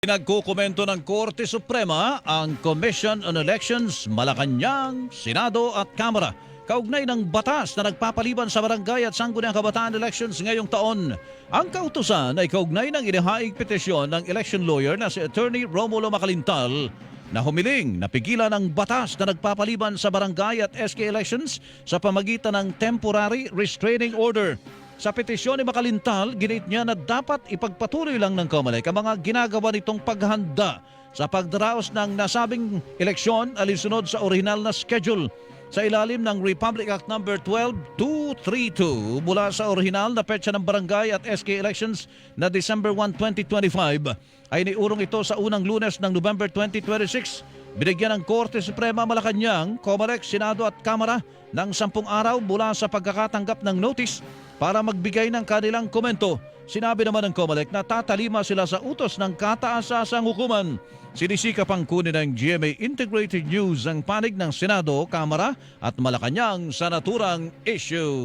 Pinagkukomento ng Korte Suprema ang Commission on Elections, Malacanang, Senado at Kamara kaugnay ng batas na nagpapaliban sa barangay at sangguniang kabataan elections ngayong taon. Ang kautusan ay kaugnay ng inihaing petisyon ng election lawyer na si Attorney Romulo Macalintal na humiling na pigilan ang batas na nagpapaliban sa barangay at SK elections sa pamagitan ng Temporary Restraining Order. Sa petisyon ni Makalintal, ginit niya na dapat ipagpatuloy lang ng Comelec ang mga ginagawa nitong paghanda sa pagdaraos ng nasabing eleksyon alinsunod sa orihinal na schedule sa ilalim ng Republic Act No. 12232 mula sa orihinal na petsa ng barangay at SK elections na December 1, 2025 ay niurong ito sa unang lunes ng November 2026 Binigyan ng Korte Suprema Malacanang, Comelec, Senado at Kamara ng sampung araw mula sa pagkakatanggap ng notice para magbigay ng kanilang komento. Sinabi naman ng Comelec na tatalima sila sa utos ng kataas-asang hukuman. Sinisikap ang kunin ng GMA Integrated News ang panig ng Senado, Kamara at Malacanang sa naturang issue.